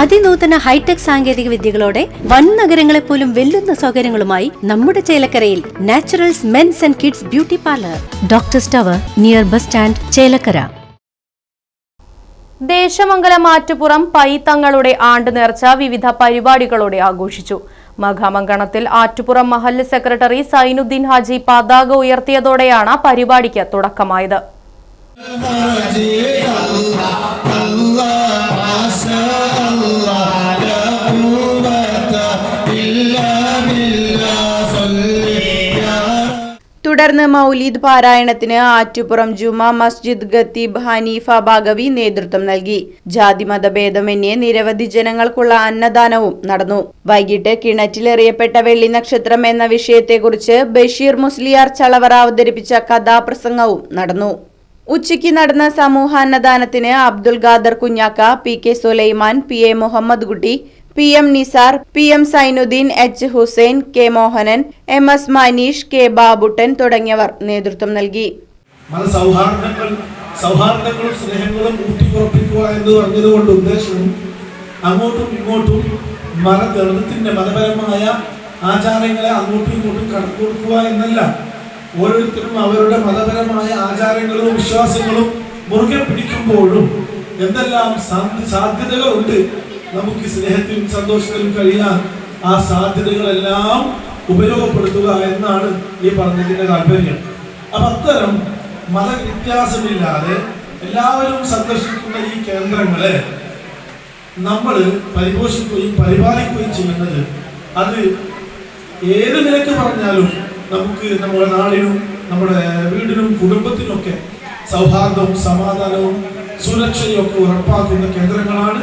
അതിനൂതന hi tech സാങ്കേതിക വിദ്യകളോടെ വൻ നഗരങ്ങളെ പോലും വെല്ലുന്ന സൗകര്യങ്ങളുമായി നമ്മുടെ ചേലക്കരയിൽ Naturals men's and kids beauty parlour. Doctor tower near bus stand Chelakkara. Desamangalam Attupuram പൈത്തങ്ങളുടെ ആണ്ട് നേർച്ച വിവിധ പരിപാടികളോടെ ആഘോഷിച്ചു. മഖാമങ്കണത്തിൽ ആറ്റുപുറം മഹല്ല് സെക്രട്ടറി സൈനുദ്ദീൻ ഹാജി പതാക ഉയർത്തിയതോടെയാണ് പരിപാടിക്ക് തുടക്കമായത്. തുടർന്ന് മൗലീദ് പാരായണത്തിന് ആറ്റുപുറം ജുമാ മസ്ജിദ് ഖത്തീബ് ഹനീഫ ബാഗവി നേതൃത്വം നൽകി. ജാതി മതഭേദമന്യെ നിരവധി ജനങ്ങൾക്കുള്ള അന്നദാനവും നടന്നു. വൈകിട്ട് കിണറ്റിലെറിയപ്പെട്ട വെള്ളി നക്ഷത്രം എന്ന വിഷയത്തെക്കുറിച്ച് ബഷീർ മുസ്ലിയാർ ചളവറ അവതരിപ്പിച്ച കഥാപ്രസംഗവും നടന്നു. ഉച്ചയ്ക്ക് നടന്ന സമൂഹാന്നദാനത്തിന് Abdul Khader Kunjakka P K Sulaiman P A Muhammad Kutty P M Nisar P M Sainuddin H Hussain K Mohanan M S Maneesh K Babuttan തുടങ്ങിയവർ നേതൃത്വം നൽകി. സൗഹാർദ്ദങ്ങളും സ്നേഹങ്ങളും ഊട്ടിക്കുറപ്പിക്കുക എന്ന് പറഞ്ഞതുകൊണ്ട് ഉദ്ദേശവും അങ്ങോട്ടും ഇങ്ങോട്ടും മതപരമായ ആചാരങ്ങളെ അങ്ങോട്ടും ഇങ്ങോട്ടും കൊടുക്കുക എന്നല്ല. ഓരോരുത്തരും അവരുടെ മതപരമായ ആചാരങ്ങളും വിശ്വാസങ്ങളും മുറുകെ പിടിക്കുമ്പോഴും എന്തെല്ലാം സാധ്യതകളുണ്ട് നമുക്ക് സ്നേഹത്തിനും സന്തോഷത്തിനും കഴിയാൻ ആ സാധ്യതകളെല്ലാം ഉപയോഗപ്പെടുത്തുക എന്നാണ് ഈ പറഞ്ഞതിന്റെ താല്പര്യം. അപ്പൊ അത്തരം മതവ്യത്യാസമില്ലാതെ എല്ലാവരും സന്ദർശിക്കുന്ന ഈ കേന്ദ്രങ്ങളെ നമ്മൾ പരിപോഷിക്കുകയും പരിപാലിക്കുകയും ചെയ്യുന്നത് അത് ഏത് നിലയ്ക്ക് പറഞ്ഞാലും നമുക്ക് നമ്മുടെ നാടിനും നമ്മുടെ വീടിനും കുടുംബത്തിനൊക്കെ സൗഹാർദ്ദവും സമാധാനവും സുരക്ഷയും ഒക്കെ ഉറപ്പാക്കുന്ന കേന്ദ്രങ്ങളാണ്